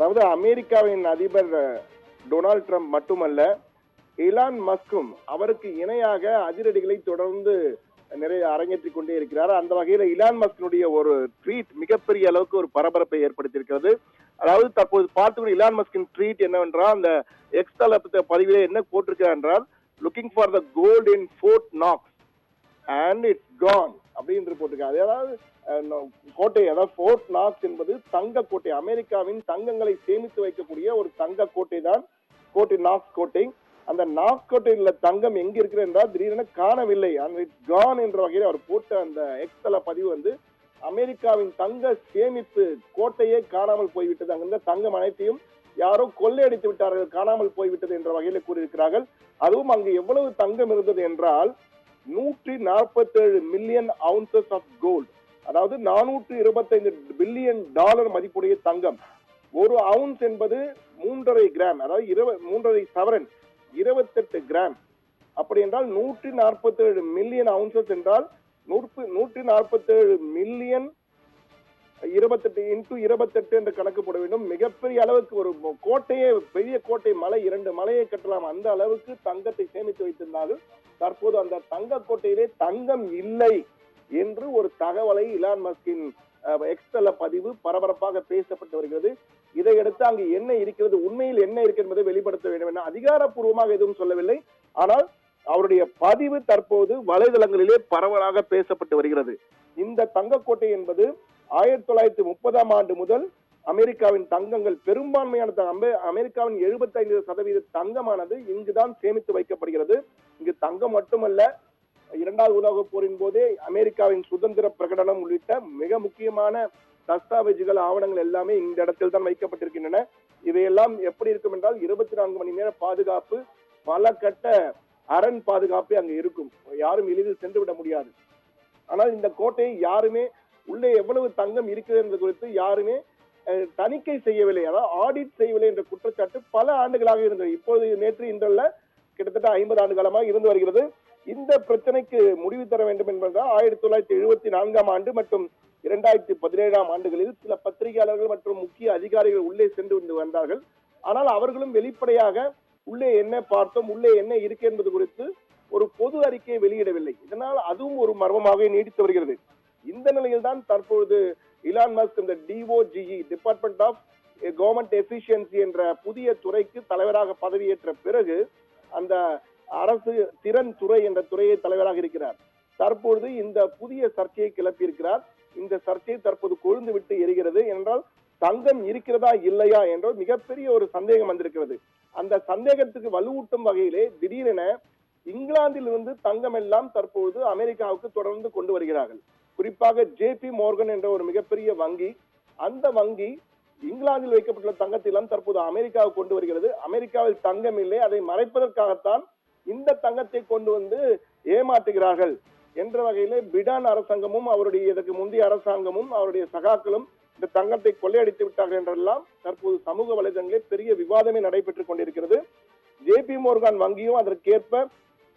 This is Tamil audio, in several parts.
அதாவது அமெரிக்காவின் அதிபர் டொனால்ட் ட்ரம்ப் மட்டுமல்ல இலான் மஸ்கும் அவருக்கு இணையாக அதிரடிகளை தொடர்ந்து நிறைய அரங்கேற்றிக் கொண்டே இருக்கிறார். அந்த வகையில் இலான் மஸ்கினுடைய ஒரு ட்வீட் மிகப்பெரிய அளவுக்கு ஒரு பரபரப்பை ஏற்படுத்தியிருக்கிறது. அதாவது தற்போது பார்த்து இலான் மஸ்கின் ட்வீட் என்னவென்றால் அந்த எக்ஸ் பதிவிலே என்ன போட்டிருக்கிறார் என்றால் looking for the gold in Fort Knox and it's gone அப்படின்னு போட்டிருக்காரு அதாவது கோட்டை அதாவது ஃபோர்ட் நாக்ஸ் என்பது தங்க கோட்டை அமெரிக்காவின் தங்கங்களை சேமித்து வைக்கக்கூடிய ஒரு தங்க கோட்டை தான் கோட்டை நாக்ஸ் கோட்டை. அந்த நாக்ஸ் கோட்டையில் உள்ள தங்கம் எங்க இருக்கிறது என்றால் திடீரென காணவில்லை. அண்ட் இட்ஸ் கான் என்ற வகையில் அவர் போட்ட அந்த எக்ஸல பதிவு வந்து அமெரிக்காவின் தங்க சேமிப்பு கோட்டையே காணாமல் போய்விட்டது. அங்கிருந்த தங்கம் அனைத்தையும் யாரோ கொள்ளையடித்து விட்டார்கள் காணாமல் போய்விட்டது என்ற வகையில் கூறியிருக்கிறார்கள். அதுவும் அங்கு எவ்வளவு தங்கம் இருந்தது என்றால் நூற்றி நாற்பத்தேழு மில்லியன் அவுன்சஸ் ஆஃப் கோல்ட் அதாவது நானூற்று இருபத்தைந்து பில்லியன் டாலர் மதிப்புடைய தங்கம். ஒரு அவுன்ஸ் என்பது மூன்றரை கிராம் அதாவது இருப மூன்றரை சவரன் இருபத்தெட்டு கிராம் அப்படி என்றால் நூற்றி நாற்பத்தேழு மில்லியன் அவுன்சஸ் என்றால் நூற்று நூற்றி நாற்பத்தேழு மில்லியன் இருபத்தெட்டு இன்டூ இருபத்தெட்டு என்று கணக்கு போட வேண்டும். மிகப்பெரிய அளவுக்கு ஒரு கோட்டையே பெரிய கோட்டை மலை இரண்டு மலையை கட்டலாம். அந்த அளவுக்கு தங்கத்தை சேமித்து வைத்திருந்தாலும் தற்போது அந்த தங்க கோட்டையிலே தங்கம் இல்லை என்று ஒரு தகவலை இலான் மஸ்கின் எக்ஸ்தல பதிவு பரபரப்பாக பேசப்பட்டு வருகிறது. இதையடுத்து அங்கு என்ன இருக்கிறது உண்மையில் என்ன இருக்கு என்பதை வெளிப்படுத்த வேண்டும் என அதிகாரப்பூர்வமாக எதுவும் சொல்லவில்லை. ஆனால் அவருடைய பதிவு தற்போது வலைதளங்களிலே பரவலாக பேசப்பட்டு வருகிறது. இந்த தங்கக்கோட்டை என்பது ஆயிரத்தி தொள்ளாயிரத்தி முப்பதாம் ஆண்டு முதல் அமெரிக்காவின் தங்கங்கள் பெரும்பான்மையான அமெரிக்காவின் 75% சதவீத தங்கமானது இங்குதான் சேமித்து வைக்கப்படுகிறது. இங்கு தங்கம் மட்டுமல்ல இரண்டாவது உலகப் போரின் போதே அமெரிக்காவின் சுதந்திர பிரகடனம் உள்ளிட்ட மிக முக்கியமான தஸ்தாவேஜுகள் ஆவணங்கள் எல்லாமே இந்த இடத்தில் தான் வைக்கப்பட்டிருக்கின்றன. இவையெல்லாம் எப்படி இருக்கும் என்றால் இருபத்தி நான்கு மணி நேர பாதுகாப்பு பல கட்ட அரண் பாதுகாப்பே அங்கு இருக்கும். யாரும் எளிதில் சென்று விட முடியாது. ஆனால் இந்த கோட்டையை யாருமே உள்ளே எவ்வளவு தங்கம் இருக்கிறது என்பது குறித்து யாருமே தணிக்கை செய்யவில்லை. அதாவது ஆடிட் செய்யவில்லை என்ற குற்றச்சாட்டு பல ஆண்டுகளாக இருந்தது. இப்போது நேற்று இன்றல்ல கிட்டத்தட்ட ஐம்பது ஆண்டு காலமாக இருந்து வருகிறது. இந்த பிரச்சனைக்கு முடிவு தர வேண்டும் என்பதுதான் ஆயிரத்தி தொள்ளாயிரத்தி எழுபத்தி நான்காம் ஆண்டு மற்றும் இரண்டாயிரத்தி பதினேழாம் ஆண்டுகளில் சில பத்திரிகையாளர்கள் மற்றும் முக்கிய அதிகாரிகள் உள்ளே சென்று வந்து வந்தார்கள். ஆனால் அவர்களும் வெளிப்படையாக உள்ளே என்ன பார்த்தோம் உள்ளே என்ன இருக்கு என்பது குறித்து ஒரு பொது அறிக்கையை வெளியிடவில்லை. இதனால் அதுவும் ஒரு மர்மமாக நீடித்து வருகிறது. இந்த நிலையில் தான் தற்பொழுது இலான் மஸ்க் இந்த D O G E department of government efficiency என்ற புதிய துறைக்கு தலைவராக பதவியேற்ற பிறகு அந்த அரசு திறன் துறை என்ற துறையை தலைவராக இருக்கிறார். தற்பொழுது இந்த புதிய சர்ச்சையை கிளப்பியிருக்கிறார். இந்த சர்ச்சை தற்போது கொழுந்து விட்டு எரிகிறது. என்றால் தங்கம் இருக்கிறதா இல்லையா என்ற மிகப்பெரிய ஒரு சந்தேகம் வந்திருக்கிறது. அந்த சந்தேகத்துக்கு வலுவூட்டும் வகையிலே திடீரென இங்கிலாந்தில் இருந்து தங்கம் எல்லாம் தற்பொழுது அமெரிக்காவுக்கு தொடர்ந்து கொண்டு வருகிறார்கள். குறிப்பாக ஜேபி மோர்கன் என்ற ஒரு மிகப்பெரிய வங்கி அந்த வங்கி இங்கிலாந்தில் வைக்கப்பட்டுள்ள தங்கத்திலாம் தற்போது அமெரிக்காவுக்கு கொண்டு வருகிறது. அமெரிக்காவில் தங்கம் இல்லை அதை மறைப்பதற்காகத்தான் இந்த தங்கத்தை கொண்டு வந்து ஏமாற்றுகிறார்கள் என்ற வகையில் பிடான் அரசாங்கமும் அவருடைய இதற்கு முந்தைய அரசாங்கமும் அவருடைய சகாக்களும் இந்த தங்கத்தை கொள்ளையடித்து விட்டார்கள் என்றெல்லாம் தற்போது சமூக வலைதளங்களில் பெரிய விவாதமே நடைபெற்றுக் கொண்டிருக்கிறது. ஜேபி மோர்கான் வங்கியும் அதற்கேற்ப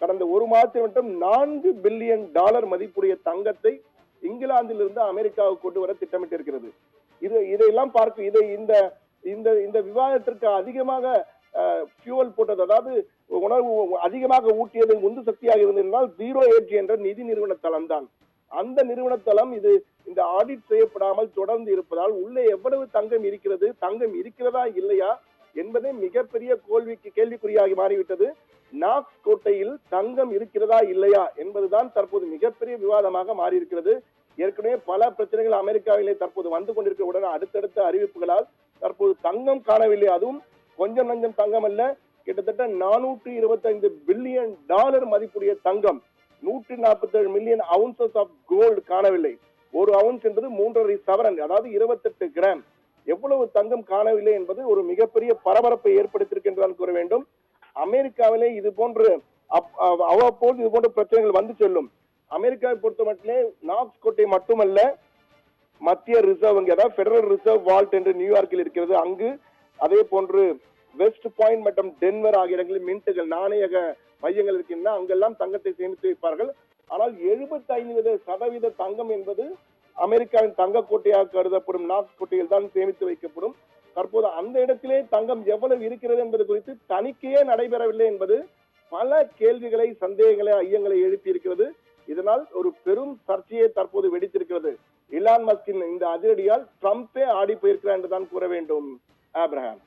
கடந்த ஒரு மாதத்தில் மட்டும் நான்கு பில்லியன் டாலர் மதிப்புடைய தங்கத்தை இங்கிலாந்திலிருந்து அமெரிக்காவுக்கு கொண்டு வர திட்டமிட்டிருக்கிறது. இது இதையெல்லாம் பார்க்க இதை இந்த இந்த இந்த விவாதத்திற்கு அதிகமாக ஃபியூவல் போட்டது அதாவது உணர்வு அதிகமாக ஊட்டியது உந்து சக்தியாக இருந்திருந்தால் ஜீரோ ஏஜ் என்ற நிதி நிறுவன தளம் தான். அந்த நிறுவன தளம் இது இந்த ஆடிட் செய்யப்படாமல் தொடர்ந்து இருப்பதால் உள்ளே எவ்வளவு தங்கம் இருக்கிறது தங்கம் இருக்கிறதா இல்லையா என்பதே மிகப்பெரிய கோல்விக்கு கேள்விக்குறியாகி மாறிவிட்டது. நாக்ஸ் கோட்டையில் தங்கம் இருக்கிறதா இல்லையா என்பதுதான் தற்போது மிகப்பெரிய விவாதமாக மாறியிருக்கிறது. ஏற்கனவே பல பிரச்சனைகள் அமெரிக்காவிலே தற்போது வந்து கொண்டிருக்க உடனே அடுத்தடுத்த அறிவிப்புகளால் தற்போது தங்கம் காணவில்லை. அதுவும் கொஞ்சம் நஞ்சம் தங்கம் அல்ல. கிட்டத்தட்ட நானூற்றி இருபத்தைந்து பில்லியன் டாலர் மதிப்புடைய தங்கம் நூற்றி நாற்பத்தேழு மில்லியன் அவுன்சஸ் ஆஃப் கோல்டு காணவில்லை. ஒரு அவுன்ஸ் என்பது மூன்றரை சவரன் அதாவது இருபத்தெட்டு கிராம். எவ்வளவு தங்கம் காணவில்லை என்பது ஒரு மிகப்பெரிய பரபரப்பை ஏற்படுத்தியிருக்கின்றான் கூற வேண்டும். அமெரிக்காவிலே இது போன்று அப்- அவ்வப்போது இது போன்ற பிரச்சனைகள் வந்து செல்லும். அமெரிக்காவை பொறுத்த மட்டிலே நாக்ஸ் கோட்டை மட்டுமல்ல மத்திய ரிசர்வ் வங்கி அதாவது பெடரல் ரிசர்வ் வால்ட் என்று நியூயார்க்கில் இருக்கிறது. அங்கு அதே போன்று வெஸ்ட் பாயிண்ட் மற்றும் டென்வர் ஆகிய இடங்களில் மின்ட்டுகள் நாணயக மையங்கள் இருக்கின்றன. அங்கெல்லாம் தங்கத்தை சேமித்து வைப்பார்கள். ஆனால் 75% சதவீத தங்கம் என்பது அமெரிக்காவின் தங்க கோட்டையாக கருதப்படும் நாக்ஸ் கோட்டையில் தான் சேமித்து வைக்கப்படும். தற்போது அந்த இடத்திலே தங்கம் எவ்வளவு இருக்கிறது என்பது குறித்து தணிக்கையே நடைபெறவில்லை என்பது பல கேள்விகளை சந்தேகங்களை ஐயங்களை எழுப்பி இருக்கிறது இதனால் ஒரு பெரும் சர்ச்சையை தற்போது வெடித்திருக்கிறது. இலான் மஸ்கின் இந்த அதிரடியால் ட்ரம்பே ஆடி போயிருக்கிறார் என்றுதான் கூற வேண்டும். ஆப்ரஹாம்